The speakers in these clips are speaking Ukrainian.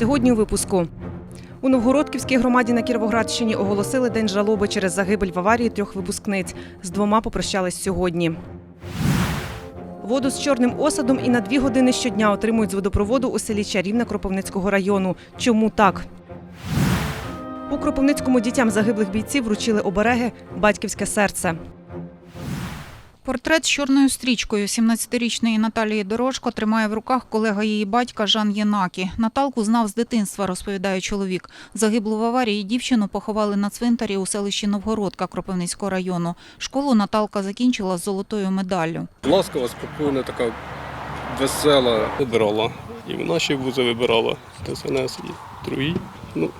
Сьогодні у випуску. У Новгородківській громаді на Кіровоградщині оголосили день жалоби через загибель в аварії трьох випускниць. З двома попрощались сьогодні. Воду з чорним осадом і на дві години щодня отримують з водопроводу у селі Чарівна Кропивницького району. Чому так? У Кропивницькому дітям загиблих бійців вручили обереги Батьківське серце. Портрет з чорною стрічкою 17-річної Наталії Дорожко тримає в руках колега її батька Жан Єнакі. Наталку знав з дитинства, розповідає чоловік. Загиблу в аварії дівчину поховали на цвинтарі у селищі Новгородка Кропивницького району. Школу Наталка закінчила з золотою медаллю. Ласкава, спокійна, така весела. Вибирала. І наші вузи вибирала, ТСНС і другі. Ну,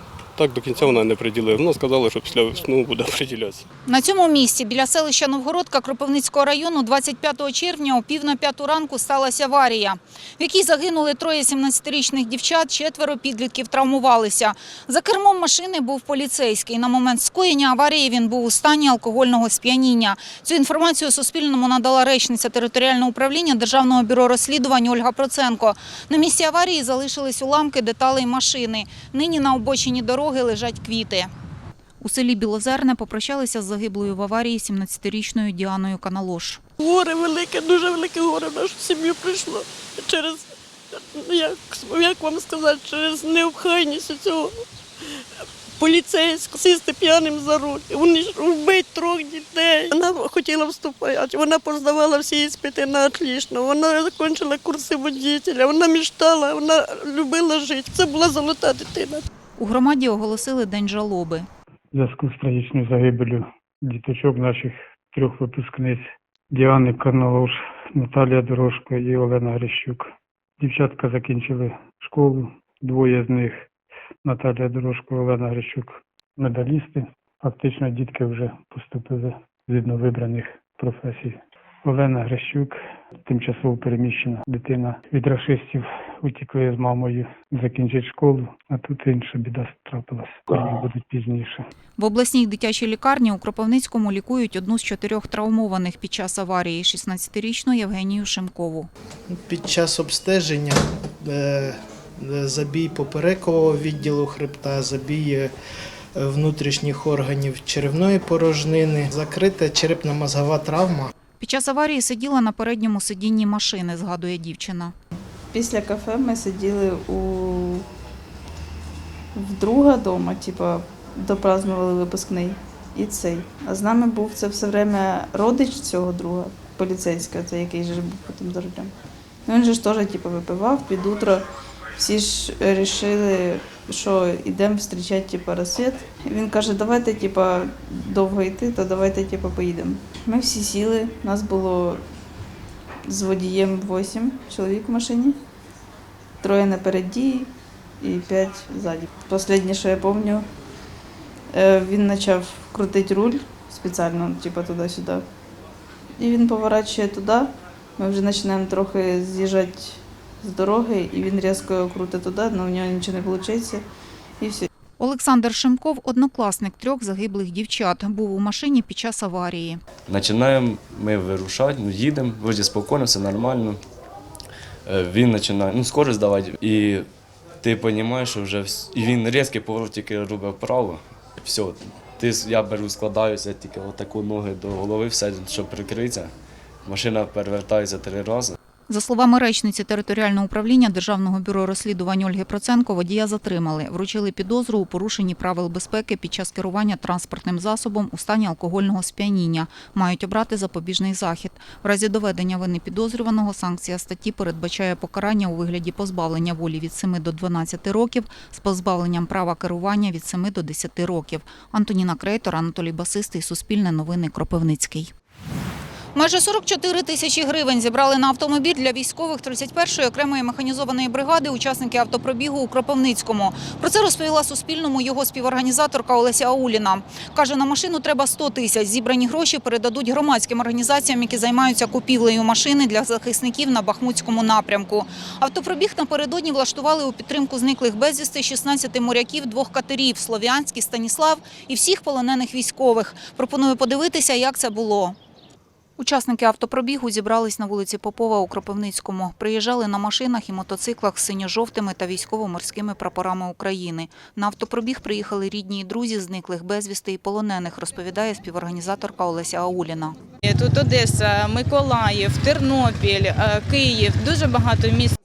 так до кінця вона не приділила. Вона сказала, що після весну буде приділятися. На цьому місці біля селища Новгородка Кропивницького району 25 червня о пів на п'яту ранку сталася аварія, в якій загинули троє 17-річних дівчат, четверо підлітків травмувалися. За кермом машини був поліцейський. На момент скоєння аварії він був у стані алкогольного сп'яніння. Цю інформацію Суспільному надала речниця територіального управління Державного бюро розслідувань Ольга Проценко. На місці аварії залишились уламки деталей машини. Нині на обочині дороги лежать квіти. У селі Білозерне попрощалися з загиблою в аварії 17-річною Діаною Каналош. Горе велике, дуже велике горе в нашу сім'ю прийшло через, як, як вам сказати, через необхідність цього поліцейського сісти п'яним за руль. Вони ж вбить трьох дітей. Вона хотіла вступати, вона поздавала всі іспити на отлично, вона закінчила курси водителя, вона мечтала, вона любила жити. Це була золота дитина. У громаді оголосили день жалоби. в зв'язку з трагічною загибелью діточок наших трьох випускниць Діани Карналош, Наталія Дорожко і Олена Грищук. Дівчатка закінчили школу, двоє з них Наталія Дорожко Олена Грищук медалісти. Фактично дітки вже поступили згідно вибраних професій. Олена Грищук, тимчасово переміщена дитина від рашистів, утікли з мамою закінчить школу, а тут інша біда трапилась. Вони будуть пізніше. В обласній дитячій лікарні у Кропивницькому лікують одну з чотирьох травмованих під час аварії – 16-річну Євгенію Шимкову. Під час обстеження е, е, забій поперекового відділу хребта, забій е, внутрішніх органів черевної порожнини, закрита черепно-мозгова травма. Під час аварії сиділа на передньому сидінні машини, згадує дівчина. Після кафе ми сиділи у вдруга вдома, типа допразнували випускний і цей. А з нами був це все время родич цього друга, поліцейського, це який же був потім за рулем. Він же ж теж типу, випивав під утро. Всі ж вирішили, що йдемо зустрічати типу, розсвіт. Він каже, давайте типу, довго йти, то давайте типу, поїдемо. Ми всі сіли, нас було з водієм 8 чоловік в машині, троє напереді і п'ять ззаді. Останнє, що я пам'ятаю, е, він почав крутити руль спеціально, типу туди-сюди. І він поворачує туди. Ми вже починаємо трохи з'їжджати з дороги, і він різко крутить туди, але у нього нічого не виходить. І все. Олександр Шимков – однокласник трьох загиблих дівчат. Був у машині під час аварії. Починаємо ми вирушати, ну, їдемо, вроді спокійно, все нормально. Е, Він починає ну, скорість давати, і ти розумієш, що вже і він різкий поворот тільки робить вправо. Все, ти, я беру, складаюся тільки отаку ноги до голови, все, щоб прикритися. Машина перевертається три рази. За словами речниці територіального управління Державного бюро розслідувань Ольги Проценко, водія затримали. Вручили підозру у порушенні правил безпеки під час керування транспортним засобом у стані алкогольного сп'яніння. Мають обрати запобіжний захід. В разі доведення вини підозрюваного санкція статті передбачає покарання у вигляді позбавлення волі від 7 до 12 років з позбавленням права керування від 7 до 10 років. Антоніна Крейтор, Анатолій Басистий, Суспільне новини, Кропивницький. Майже 44 тисячі гривень зібрали на автомобіль для військових 31-ї окремої механізованої бригади учасники автопробігу у Кропивницькому. Про це розповіла Суспільному його співорганізаторка Олеся Ауліна. Каже, на машину треба 100 тисяч. Зібрані гроші передадуть громадським організаціям, які займаються купівлею машини для захисників на Бахмутському напрямку. Автопробіг напередодні влаштували у підтримку зниклих безвісти 16 моряків двох катерів – Слов'янський, Станіслав і всіх полонених військових. Пропоную подивитися, як це було. Учасники автопробігу зібрались на вулиці Попова у Кропивницькому. Приїжджали на машинах і мотоциклах з синьо-жовтими та військово-морськими прапорами України. На автопробіг приїхали рідні і друзі зниклих безвісти і полонених, розповідає співорганізаторка Олеся Ауліна. Тут Одеса, Миколаїв, Тернопіль, е, Київ, дуже багато міст.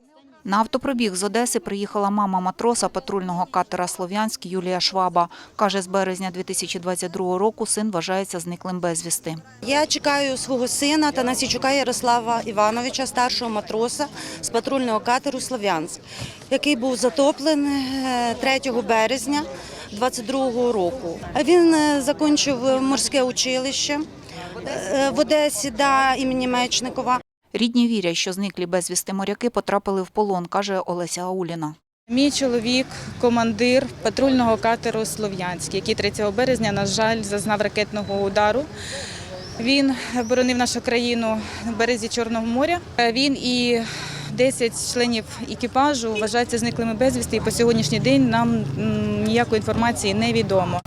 На автопробіг з Одеси приїхала мама матроса патрульного катера «Слов'янськ» Юлія Шваба. Каже, з березня 2022 року син вважається зниклим безвісти. Я чекаю свого сина Танасічука Ярослава Івановича, старшого матроса з патрульного катеру Слов'янськ, який був затоплений е, 3 березня 22 року. Він е, закінчив морське училище е, в Одесі да, імені Мечникова. Рідні вірять, що зниклі безвісти моряки потрапили в полон, каже Олеся Ауліна. Мій чоловік, командир патрульного катеру Слов'янськ, який 3 березня, на жаль, зазнав ракетного удару. Він боронив нашу країну на березі Чорного моря. Він і 10 членів екіпажу вважаються зниклими безвісти, і по сьогоднішній день нам ніякої інформації не відомо.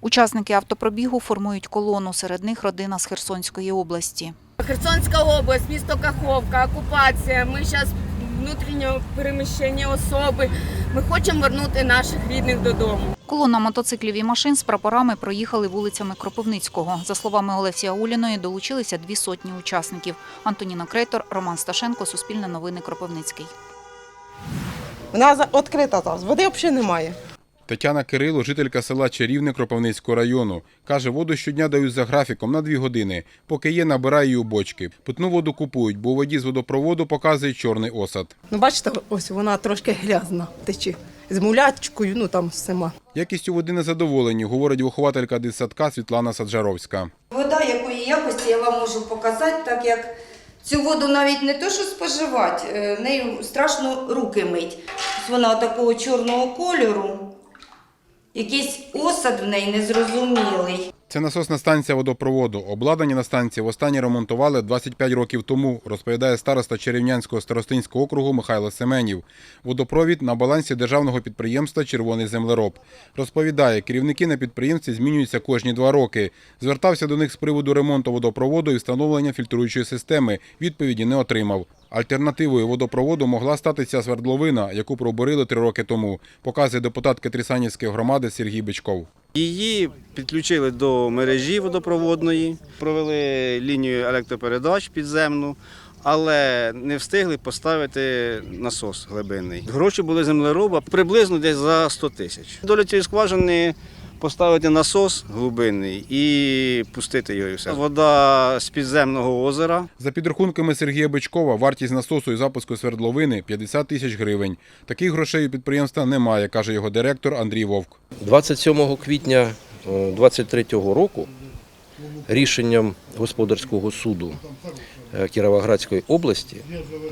Учасники автопробігу формують колону. Серед них родина з Херсонської області. Херсонська область, місто Каховка, окупація. Ми зараз внутрішнє переміщення особи. Ми хочемо вернути наших рідних додому. Колона мотоциклів і машин з прапорами проїхали вулицями Кропивницького. За словами Олесі Ауліної, долучилися дві сотні учасників. Антоніна Крейтор, Роман Сташенко, Суспільне новини Кропивницький. Вона за- відкрита зараз, води взагалі немає. Тетяна Кирило, жителька села Чарівне Кропивницького району. Каже, воду щодня дають за графіком на дві години. Поки є, набирає її у бочки. Питну воду купують, бо у воді з водопроводу показує чорний осад. Ну, бачите, ось вона трошки грязна тече. З мулячкою, ну там всіма. Якістю води незадоволені, говорить вихователька дитсадка Світлана Саджаровська. Вода якої якості я вам можу показати, так як цю воду навіть не то, що споживати, е, нею страшно руки мить. Вона такого чорного кольору, якийсь осад в неї незрозумілий. Це насосна станція водопроводу. Обладнання на станції востаннє ремонтували 25 років тому, розповідає староста Черевнянського старостинського округу Михайло Семенів. Водопровід на балансі державного підприємства Червоний землероб. Розповідає, керівники на підприємстві змінюються кожні два роки. Звертався до них з приводу ремонту водопроводу і встановлення фільтруючої системи. Відповіді не отримав. Альтернативою водопроводу могла стати ця свердловина, яку пробурили три роки тому, показує депутат Катрісанівської громади Сергій Бичков. Її підключили до мережі водопроводної, провели лінію електропередач підземну, але не встигли поставити насос глибинний. Гроші були землероба приблизно десь за 100 тисяч. Доля цієї скважини поставити насос глибинний і пустити його і все. Вода з підземного озера. За підрахунками Сергія Бичкова, вартість насосу і запуску свердловини 50 тисяч гривень. Таких грошей у підприємства немає, каже його директор Андрій Вовк. 27 квітня 2023 року рішенням господарського суду е, Кіровоградської області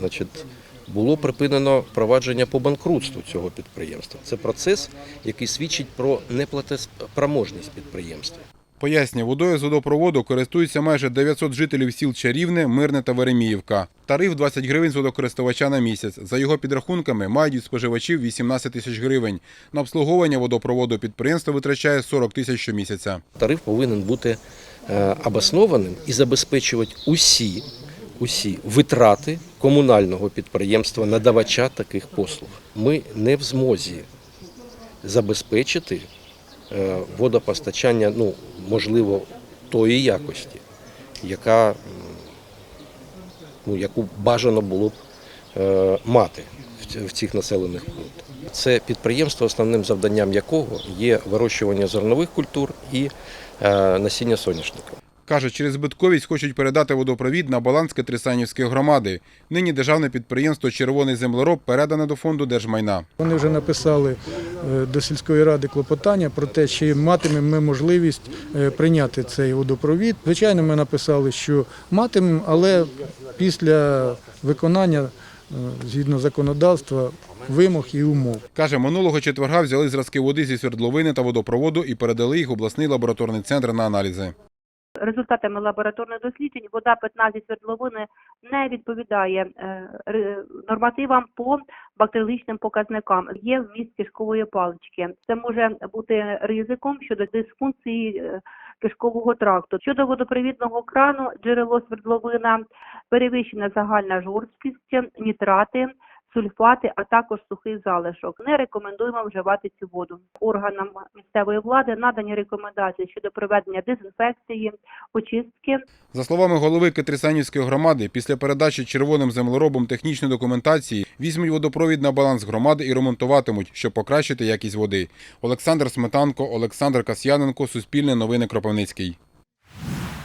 значить, було припинено провадження по банкрутству цього підприємства. Це процес, який свідчить про неплатоспроможність підприємства. Пояснює, водою з водопроводу користуються майже 900 жителів сіл Чарівне, Мирне та Вереміївка. Тариф 20 гривень з водокористувача на місяць. За його підрахунками, мають від споживачів 18 тисяч гривень. На обслуговування водопроводу підприємство витрачає 40 тисяч щомісяця. Тариф повинен бути е, обоснованим і забезпечувати усі, усі витрати комунального підприємства, надавача таких послуг. Ми не в змозі забезпечити е, водопостачання, ну, можливо, тої якості, яка, ну, яку бажано було б е, мати в цих населених пунктах. Це підприємство, основним завданням якого є вирощування зернових культур і е, насіння соняшника. Каже, через збитковість хочуть передати водопровід на баланс Катрисанівської громади. Нині державне підприємство Червоний землероб передане до фонду держмайна. Вони вже написали е, до сільської ради клопотання про те, чи матимемо ми можливість е, прийняти цей водопровід. Звичайно, ми написали, що матимемо, але після виконання е, згідно законодавства вимог і умов. Каже, минулого четверга взяли зразки води зі свердловини та водопроводу і передали їх в обласний лабораторний центр на аналізи. Результатами лабораторних досліджень вода питна зі свердловини не відповідає е, нормативам по бактеріологічним показникам. Є вміст кишкової палички. Це може бути ризиком щодо дисфункції е, кишкового тракту. Щодо водопровідного крану, джерело свердловина, перевищена загальна жорсткість, нітрати, сульфати, а також сухий залишок. Не рекомендуємо вживати цю воду. Органам місцевої влади надані рекомендації щодо проведення дезінфекції, очистки За словами голови Кетрисанівської громади, після передачі червоним землеробом технічної документації візьмуть водопровід на баланс громади і ремонтуватимуть, щоб покращити якість води. Олександр Сметанко, Олександр Касьяненко, Суспільне новини Кропивницький.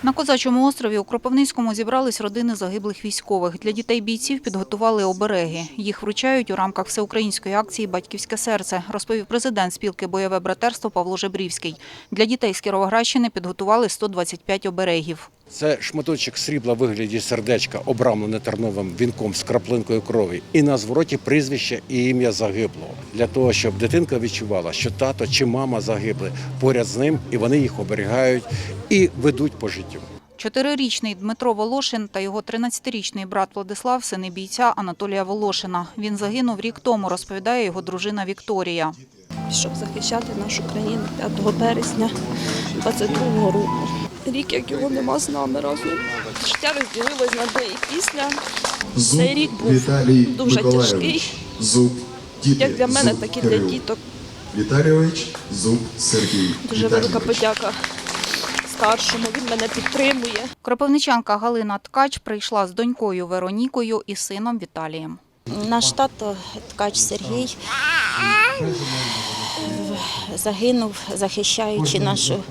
На Козачому острові у Кропивницькому зібрались родини загиблих військових. Для дітей бійців підготували обереги. Їх вручають у рамках всеукраїнської акції Батьківське серце, розповів президент спілки Бойове братерство Павло Жебрівський. Для дітей з Кіровоградщини підготували 125 оберегів. Це шматочок срібла в вигляді сердечка, обрамлене терновим вінком з краплинкою крові, і на звороті прізвище і ім'я загиблого для того, щоб дитинка відчувала, що тато чи мама загибли поряд з ним, і вони їх оберігають і ведуть по життю. Чотирирічний Дмитро Волошин та його 13-річний брат Владислав – сини бійця Анатолія Волошина. Він загинув рік тому, розповідає його дружина Вікторія. щоб захищати нашу країну 5 березня 22-го року. Рік, як його нема з нами разом. Життя розділилось на де і після. Цей рік був Віталій дуже Миколайович. тяжкий, Зуб діти. як для мене, Зуб так і для Кирил. діток. Віталійович, Зуб Сергій. Дуже велика Віталійович. подяка старшому. Він мене підтримує. Кропивничанка Галина Ткач прийшла з донькою Веронікою і сином Віталієм. Наш тато Ткач Сергій е, загинув, захищаючи нашу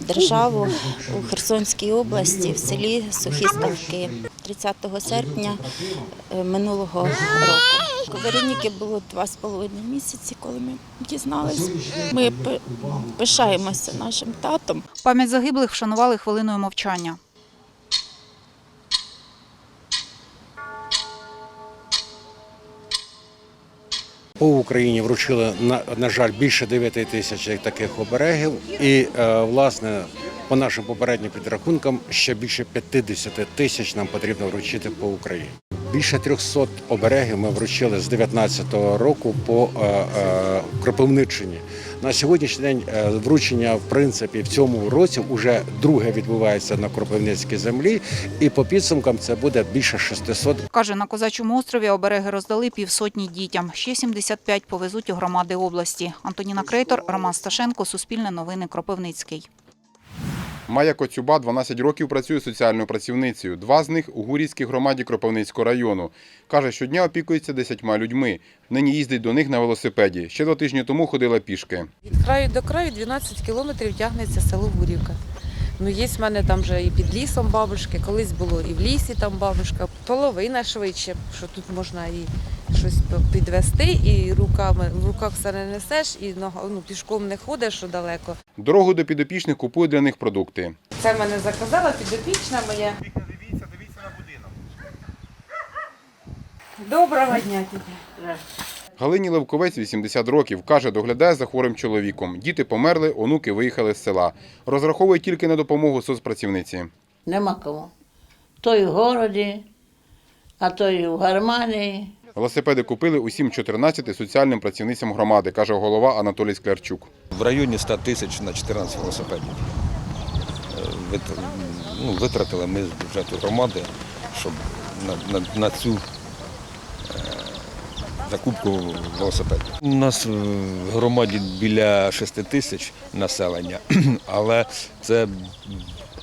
державу у Херсонській області в селі Сухі Ставки 30 серпня е, минулого року. Вероніки було два з половиною місяці, коли ми дізналися. Ми пишаємося нашим татом. Пам'ять загиблих вшанували хвилиною мовчання. По Україні вручили на, на жаль більше 9 тисяч таких оберегів, і е, власне по нашим попереднім підрахункам ще більше 50 тисяч нам потрібно вручити по Україні. Більше 300 оберегів ми вручили з 19-го року по е, е, Кропивниччині. На сьогоднішній день е, вручення, в принципі, в цьому році вже друге відбувається на Кропивницькій землі, і по підсумкам це буде більше 600 Каже, на Козачому острові обереги роздали півсотні дітям. Ще 75 повезуть у громади області. Антоніна Крейтор, Роман Сташенко, Суспільне новини, Кропивницький. Майя Коцюба 12 років працює соціальною працівницею. Два з них у Гурівській громаді Кропивницького району. Каже, щодня опікується десятьма людьми. Нині їздить до них на велосипеді. Ще два тижні тому ходила пішки. Від краю до краю 12 кілометрів тягнеться село Гурівка. Ну, є в мене там вже і під лісом бабушки, колись було і в лісі там бабушка. Половина швидше, що тут можна і щось підвести, і руками в руках все не несеш, і ну, пішком не ходиш що далеко. Дорогу до підопічних купує для них продукти. Це мене заказала підопічна моя. Дивіться, дивіться на будинок. Доброго дня, тітя. Галині Левковець 80 років. Каже, доглядає за хворим чоловіком. Діти померли, онуки виїхали з села. Розраховує тільки на допомогу соцпрацівниці. Нема кого. Той в городі, а той в Гарманії. Велосипеди купили усім 14 соціальним працівницям громади, каже голова Анатолій Склярчук. В районі 100 тисяч на 14 велосипедів. Е, ну, Витратили ми з бюджету громади, щоб на, на, на цю закупку велосипедів. У нас в громаді біля 6 тисяч населення, але це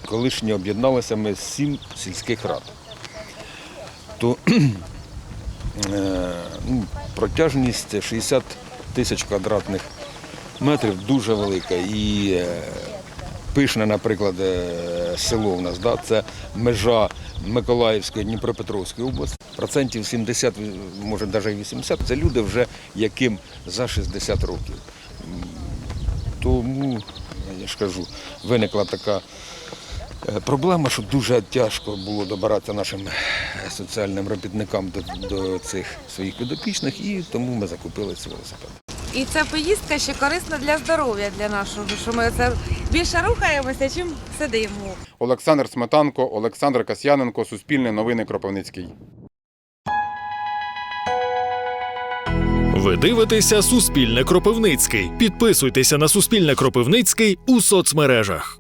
колишнє об'єдналися ми з сім сільських рад. То е, ну, протяжність 60 тисяч квадратних метрів дуже велика. І е, пишне, наприклад, е, село у нас, да, це межа Миколаївської, Дніпропетровської області. Процентів 70, може навіть 80, це люди вже яким за 60 років. Тому, я ж кажу, виникла така е, проблема, що дуже тяжко було добиратися нашим е, соціальним робітникам до, до цих своїх підопічних, і тому ми закупили ці велосипеди. І ця поїздка ще корисна для здоров'я для нашого, що ми це більше рухаємося, чим сидимо. Олександр Сметанко, Олександр Касьяненко, Суспільне новини Кропивницький. Ви дивитеся Суспільне Кропивницький. Підписуйтеся на Суспільне Кропивницький у соцмережах.